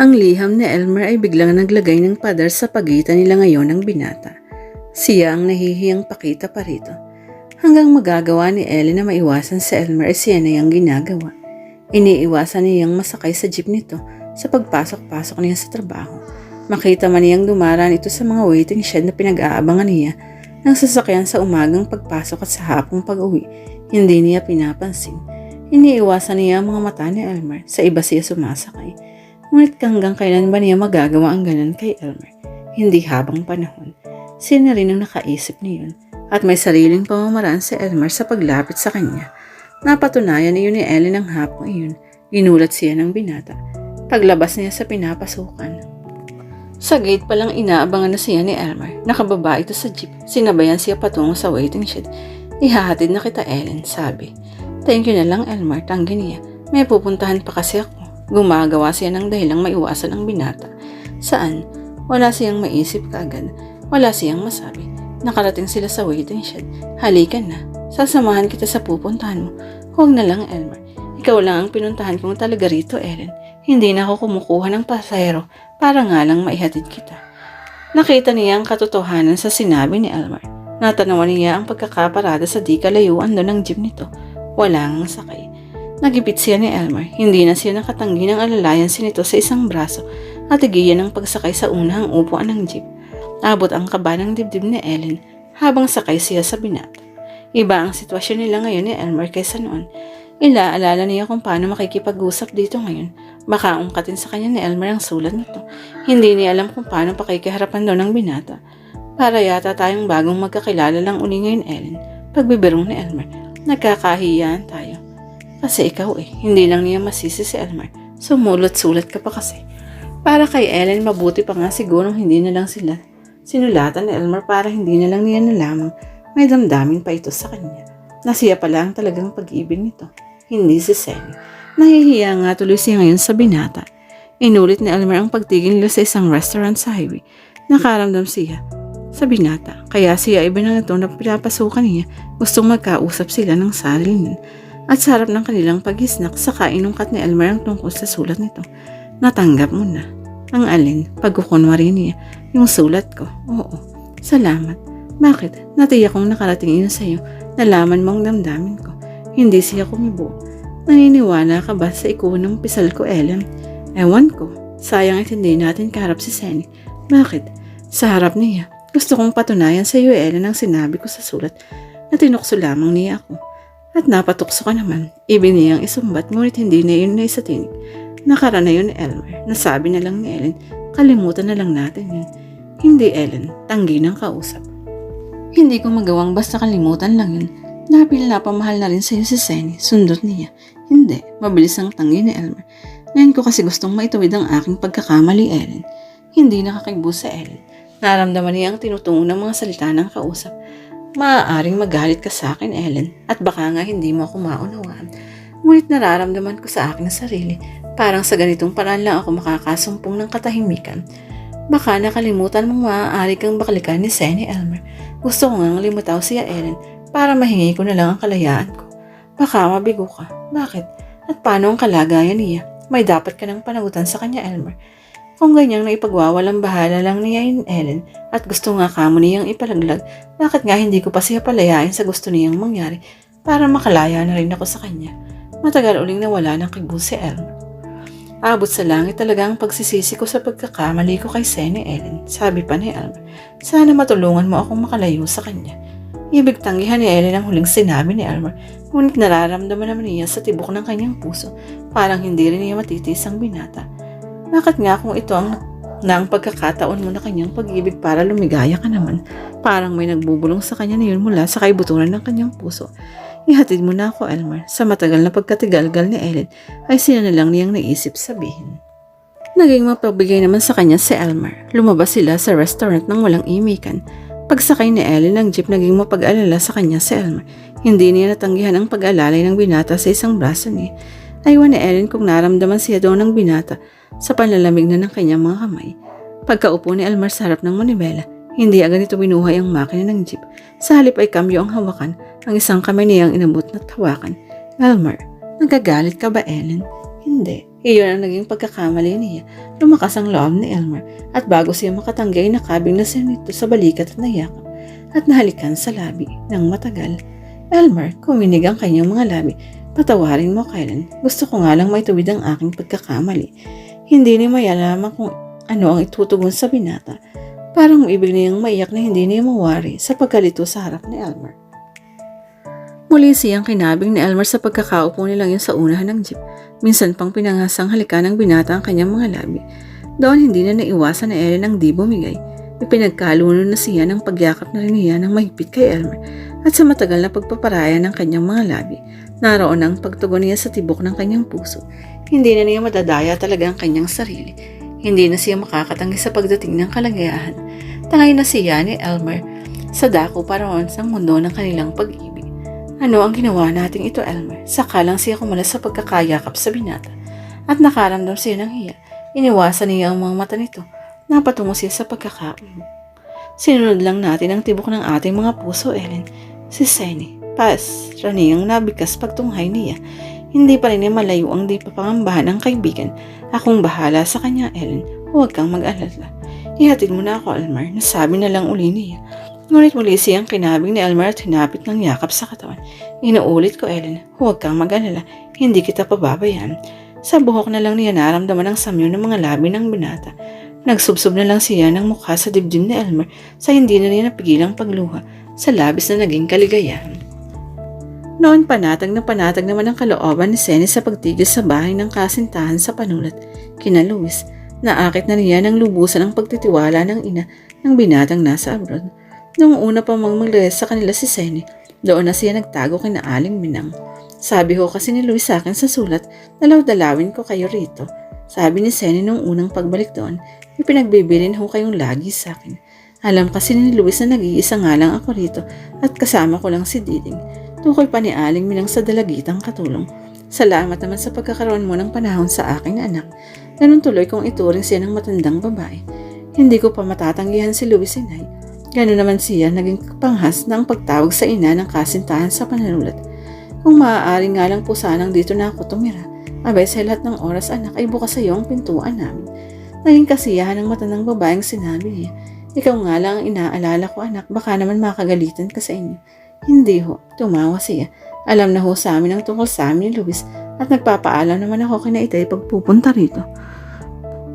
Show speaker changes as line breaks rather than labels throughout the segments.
Ang liham ni Elmer ay biglang naglagay ng pader sa pagitan nila ngayon ng binata. Siya ang nahihiyang pakita pa rito. Hanggang magagawa ni Ellie na maiwasan si Elmer ay siya na yung ginagawa. Iniiwasan niyang masakay sa jeep nito sa pagpasok-pasok niya sa trabaho. Makita man niyang dumaraan ito sa mga waiting shed na pinag-aabangan niya ng sasakyan sa umagang pagpasok at sa hapong pag-uwi. Hindi niya pinapansin. Iniiwasan niya ang mga mata ni Elmer sa iba siya sumasakay. Ngunit hanggang kailan ba niya magagawa ang ganun kay Elmer? Hindi habang panahon. Siya na rin ang nakaisip niyon at may sariling pamamaraan si Elmer sa paglapit sa kanya. Napatunayan niyo ni Ellen ng hapong iyon. Ginulat siya ng binata. Paglabas niya sa pinapasukan. Sa gate pa lang inaabangan na siya ni Elmer. Nakababa ito sa jeep. Sinabayan siya patungo sa waiting shed. Ihahatid na kita Ellen, sabi. Thank you na lang Elmer, tanggi niya. May pupuntahan pa kasi ako. Gumagawa siya ng dahilang maiwasan ang binata. Saan? Wala siyang maisip kaagad. Wala siyang masabi. Nakarating sila sa waiting shed. Halika na. Sasamahan kita sa pupuntahan mo. Huwag na lang, Elmer. Ikaw lang ang pinuntahan kong talaga rito, Ellen. Hindi na ako kumukuha ng pasahero para nga lang maihatid kita. Nakita niya ang katotohanan sa sinabi ni Elmer. Natanawan niya ang pagkakaparada sa di kalayuan doon ng jeep nito. Walang sakay. Nagipit siya ni Elmer. Hindi na siya nakatanggi ng alalayan si nito sa isang braso at igiyan ng pagsakay sa unang upuan ng jeep. Abot ang kaba ng dibdib ni Ellen habang sakay siya sa binata. Iba ang sitwasyon nila ngayon ni Elmer kaysa noon. Ilaalala niya kung paano makikipag-usap dito ngayon. Baka ungkatin sa kanya ni Elmer ang sulat nito. Hindi niya alam kung paano pakikiharapan daw ng binata. Para yata tayong bagong magkakilala lang uli ngayon, Ellen. Pagbibirong ni Elmer, nagkakahiyaan tayo. Kasi ikaw eh, hindi lang niya masisi si Elmer. Sumulot-sulat ka pa kasi. Para kay Ellen, mabuti pa nga sigurong hindi na lang sila sinulatan ni Elmer para hindi na lang niya nalaman may damdamin pa ito sa kanya. Na siya pala ang talagang pag-ibig nito, hindi si Senny. Nahihiya nga tuloy siya ngayon sa binata. Inulit ni Elmer ang pagtigil nila sa isang restaurant sa highway. Nakaramdam siya sa binata. Kaya siya iba na ito na pinapasukan niya. Gustong magkausap sila ng sarili At sa harap ng kanilang pag-isnak, saka ni Elmer ang tungkol sa sulat nito. Natanggap mo na. Ang alin, pagkukunwari niya, yung sulat ko. Oo, salamat. Bakit? Natiyak kong nakarating iyon sa'yo. Nalaman mo ang damdamin ko. Hindi siya kumibo. Naniniwala ka ba sa ikunong pisal ko, Ellen? Ewan ko. Sayang at hindi natin kaharap si Senny. Bakit? Sa harap niya. Gusto kong patunayan sa iyo, Ellen, ang sinabi ko sa sulat na tinukso lamang niya ako. At napatukso ka naman. Ibig niyang isumbat, ngunit hindi na yun na isa tinig. Nakara na yun ni Elmer. Nasabi na lang ni Ellen, kalimutan na lang natin yun. Hindi, Ellen. Tanggi ng kausap. Hindi ko magawang basta kalimutan lang yun. Dahil napamahal na rin sa'yo si Senny, sundot niya. Hindi, mabilis ang tanggi ni Elmer. Ngayon ko kasi gustong maituwid ang aking pagkakamali, Ellen. Hindi nakakigbo sa Ellen. Naramdaman niya ang tinutungo ng mga salita ng kausap. Maaaring magalit ka sa akin, Ellen, at baka nga hindi mo ako maunawaan. Ngunit nararamdaman ko sa aking sarili, parang sa ganitong paraan lang ako makakasumpong ng katahimikan. Baka nakalimutan mong maaari kang baklikan ni Senny Elmer. Gusto ko ngang limutaw siya, Ellen, para mahingi ko na lang ang kalayaan ko. Baka mabigo ka. Bakit? At paano ang kalagayan niya? May dapat ka ng panagutan sa kanya, Elmer. Kung ganyang naipagwawalang bahala lang niya in Ellen at gusto nga kamo niyang ipalaglag, bakit nga hindi ko pa siya palayain sa gusto niyang mangyari para makalaya na rin ako sa kanya? Matagal uling nawala ng kigbo si Elmer. Abot sa langit talaga ang pagsisisi ko sa pagkakamali ko kay Senny Ellen, sabi pa ni Elmer. Sana matulungan mo akong makalayo sa kanya. Ibig tanggihan ni Ellen ang huling sinabi ni Elmer, ngunit nararamdaman naman niya sa tibok ng kanyang puso, parang hindi rin niya matitis ang binata. Bakit nga kung ito ang na ang pagkakataon mo na kanyang pag-ibig para lumigaya ka naman, parang may nagbubulong sa kanya na yun mula sa kaibuturan ng kanyang puso. Ihatid mo na ako, Elmer. Sa matagal na pagkatigalgal ni Ellen, ay sina na lang niyang naisip sabihin. Naging mapabigay naman sa kanya si Elmer. Lumabas sila sa restaurant ng walang imikan. Pagsakay ni Ellen ng jeep naging mapag-alala sa kanya si Elmer. Hindi niya natanggihan ang pag-alalay ng binata sa isang braso niya. Aywan ni Ellen kung naramdaman siya daw ng binata sa panlalamig na ng kanyang mga kamay. Pagkaupo ni Elmer sa harap ng manibela, hindi agad ito binuhay ang makina ng jeep. Sa halip ay kamyo ang hawakan, ang isang kamay niyang inabot na tawakan. Elmer, nagagalit ka ba Ellen? Hindi, Iyon ang naging pagkakamali niya. Lumakas ang loob ni Elmer at bago siya makatanggi ay nakabing na siya nito sa balikat at nayakap at nahalikan sa labi ng matagal. Elmer, kuminig ang kanyang mga labi. Patawarin mo, Karen. Gusto ko nga lang maituwid ang aking pagkakamali. Hindi ni Maya alam kung ano ang itutugon sa binata. Parang ibig niyang maiyak na hindi niya mawari sa pagkalito sa harap ni Elmer. Muli siyang kinabing ni Elmer sa pagkakaupo nilang yun sa unahan ng jeep. Minsan pang pinangasang halikan ng binata ang kanyang mga labi. Doon hindi na naiwasan na Ellen ang di bumigay. Ipinagkaluno na siya ng pagyakap na rin niya ng mahigpit kay Elmer at sa matagal na pagpaparaya ng kanyang mga labi, naroon ang pagtugon niya sa tibok ng kanyang puso. Hindi na niya madadaya talaga ang kanyang sarili. Hindi na siya makakatanggi sa pagdating ng kalagayahan. Tangay na siya ni Elmer sa dako paraon sa mundo ng kanilang pag-ibig. Ano ang ginawa nating ito, Elmer? Saka lang siya kumalas sa pagkakayakap sa binata. At nakaramdam siya ng hiya. Iniwasan niya ang mga mata nito. Napatungo siya sa pagkakaulog. Sinunod lang natin ang tibok ng ating mga puso, Ellen. Si Senny. Pas, raniyang nabikas pagtunghay niya. Hindi pa rin niya malayo ang di papangambahan ng kaibigan. Akong bahala sa kanya, Ellen. Huwag kang mag-alala. Ihatid mo na ako, Elmer. Nasabi na lang uli niya. Ngunit muli siyang kinabing ni Elmer at hinapit ng yakap sa katawan. Inuulit ko, Ellen, huwag kang mag-alala. Hindi kita pababayaan. Sa buhok na lang niya naramdaman ang samyo ng mga labi ng binata. Nagsubsob na lang siya ng mukha sa dibdib ni Elmer sa hindi na niya napigilang pagluha sa labis na naging kaligayahan. Noon panatag na panatag naman ang kalooban ni Senny sa pagtigil sa bahay ng kasintahan sa panulat. Kina Luis, naakit na niya ng lubusan ang pagtitiwala ng ina ng binatang nasa abroad. Noong una pa mang sa kanila si Senny, doon na siya nagtago kina Aling Minang. Sabi ho kasi ni Luis sa akin sa sulat, dalaw-dalawin ko kayo rito. Sabi ni Senny nung unang pagbalik doon, ipinagbibilin ho kayong lagi sa akin. Alam kasi ni Luis na nag-iisa nga lang ako rito at kasama ko lang si Diding. Tukoy pa ni Aling Minang sa dalagitang katulong. Salamat naman sa pagkakaroon mo ng panahon sa aking anak. Ganun tuloy kung ituring siya ng matandang babae. Hindi ko pa matatanggihan si Luis Inay. Ganun naman siya naging panghas ng pagtawag sa ina ng kasintahan sa pananulat. Kung maaari nga lang po sanang dito na ako tumira, abay sa lahat ng oras anak ay bukas sa iyo ang pintuan namin. Naging kasiyahan ng matandang babaeng sinabi niya, ikaw nga lang ang inaalala ko anak, baka naman makagalitan ka sa inyo. Hindi ho, tumawa siya. Alam na ho sa amin ang tungkol sa amin ni Luis at nagpapaalam naman ako kina Itay pagpupunta rito.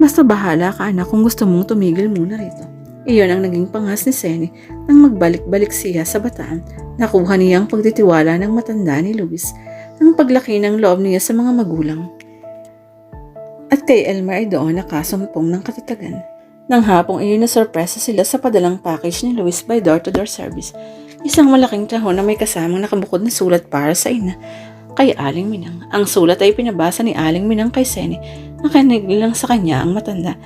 Basta bahala ka anak kung gusto mong tumigil muna rito. Iyon ang naging pangas ni Senny nang magbalik-balik siya sa bataan. Nakuha niya ang pagtitiwala ng matanda ni Luis, ang paglaki ng loob niya sa mga magulang. At kay Elmer ay doon nakasumpong ng katatagan. Nang hapong iyon na sorpresa sila sa padalang package ni Luis by door-to-door service. Isang malaking tahon na may kasamang nakabukod na sulat para sa ina kay Aling Minang. Ang sulat ay pinabasa ni Aling Minang kay Senny. Nakinig lang sa kanya ang matanda.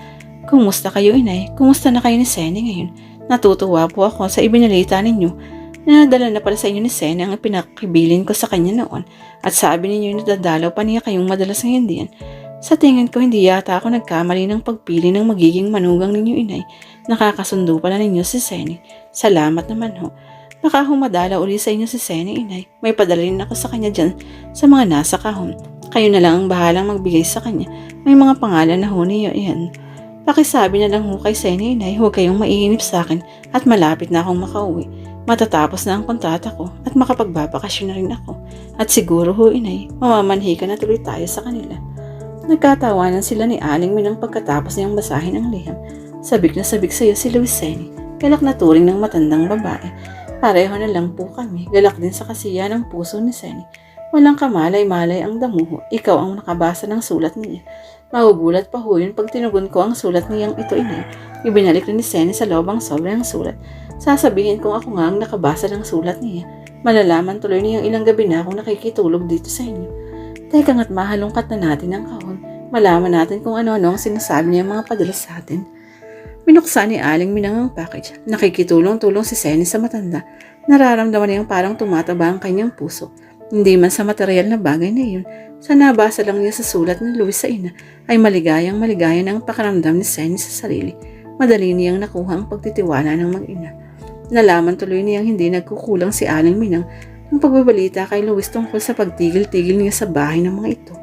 Kumusta kayo inay? Kumusta na kayo ni Senny ngayon? Natutuwa po ako sa ibinalita ninyo. Nadala na pala sa inyo ni Senny ang pinakibilin ko sa kanya noon at sabi ninyo na dadalaw pa niya kayong madalas ng Indian. Sa tingin ko hindi yata ako nagkamali ng pagpili ng magiging manugang ninyo inay. Nakakasundo pala ninyo si Senny. Salamat naman ho. Baka humadala uli sa inyo si Senny inay. May padala rin ako sa kanya dyan sa mga nasa kahon. Kayo na lang ang bahalang magbigay sa kanya. May mga pangalan na ho niyo iyan. Pakisabi na lang ho kay Senny inay, huwag kayong maiinip sa akin at malapit na akong makauwi. Matatapos na ang kontrata ko at makapagbabakasyon na rin ako. At siguro ho inay, mamamanhikan na tuloy tayo sa kanila. Nagkatawanan sila ni Aling Minang pagkatapos niyang basahin ang liham. Sabik na sabik sa iyo si Luiseni. Galak na turing ng matandang babae. Pareho na lang po kami. Galak din sa kasiya ng puso ni Seni. Walang kamalay-malay ang damuho. Ikaw ang nakabasa ng sulat niya. Magugulat pa ho yun pag tinugon ko ang sulat niyang ito inay. Ibinalik na ni Seni sa loob ang sobrang sulat. Sasabihin kong ako nga ang nakabasa ng sulat niya. Malalaman tuloy niyang ilang gabi na akong nakikitulog dito sa inyo. Teka nga't mahalungkat na natin ang kahon. Malaman natin kung ano-ano ang sinasabi niya mga padala sa atin. Binuksan ni Aling Minang ang package. Nakikitulong-tulong si Senny sa matanda. Nararamdaman niyang parang tumataba ang kanyang puso. Hindi man sa material na bagay na iyon. Sa nabasa lang niya sa sulat ni Luis sa ina ay maligayang maligaya ng pakaramdam ni Senny sa sarili. Madali niyang nakuha ang pagtitiwala ng mag-ina. Nalaman tuloy niyang hindi nagkukulang si Aling Minang ang pagbabalita kay Luis tungkol sa pagtigil-tigil niya sa bahay ng mga ito.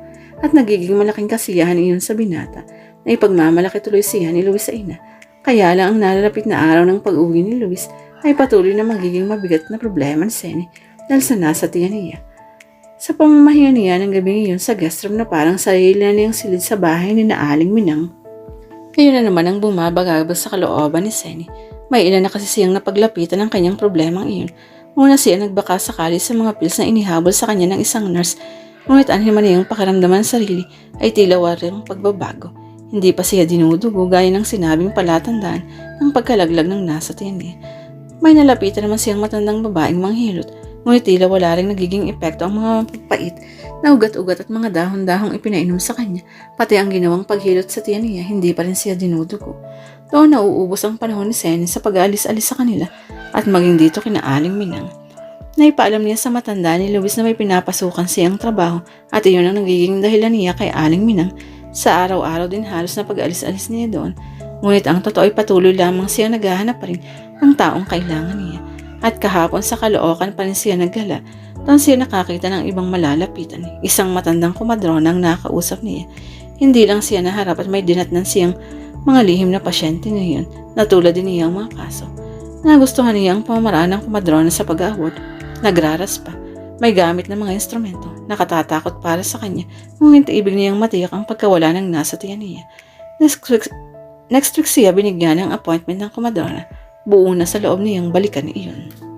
At nagiging malaking kasiyahan iyon sa binata na ipagmamalaki tuloy siya ni Luis sa ina. Kaya lang ang nalalapit na araw ng pag-uwi ni Luis ay patuloy na magiging mabigat na problema ni Seni dahil sa nasa tiyan niya. Sa pamamahinga niya ng gabi iyon sa guest room na parang sarili na niyang silid sa bahay ni Naaling Minang. Ngayon na naman ang bumabagabag sa kalooban ni Seni. May ilan na kasi siyang napaglapitan ng kanyang problemang iyon. Una siya nagbaka sakali sa mga pills na inihabol sa kanya ng isang nurse. Ngunit anhin man niyang pakiramdaman sa sarili ay tila waring pagbabago. Hindi pa siya dinudugo gaya ng sinabing palatandaan ng pagkalaglag ng nasa tiyan. May nalapitan naman siyang matandang babaeng manghilot, ngunit tila wala rin nagiging epekto ang mga pait na ugat-ugat at mga dahon-dahong ipinainom sa kanya, pati ang ginawang paghilot sa tiyan niya, hindi pa rin siya dinudugo. Doon nauubos ang panahon ni Sene sa pag-aalis-alis sa kanila at maging dito kina Aling Minang. Naipaalam niya sa matanda ni Luis na may pinapasukan siyang trabaho at iyon ang nagiging dahilan niya kay Aling Minang sa araw-araw din halos na pag-alis-alis niya doon. Ngunit ang totoo ay patuloy lamang siya naghahanap pa rin ng taong kailangan niya. At kahapon sa kalookan pa rin siya naggala doon siya nakakita ng ibang malalapitan. Isang matandang kumadrona ang nakausap niya. Hindi lang siya naharap at may dinatnan siyang mga lihim na pasyente ngayon na tulad din niyang mga kaso. Nagustuhan niya ang pamamaraan ng kumadrona sa pag-award. Nagraras pa. May gamit ng mga instrumento. Nakatatakot para sa kanya. Ngunit ibig niyang matiyak ang pagkawala ng nasa tiyan niya. Next week, next week siya binigyan ng appointment ng kumadrona. Buo na sa loob niyang balikan iyon.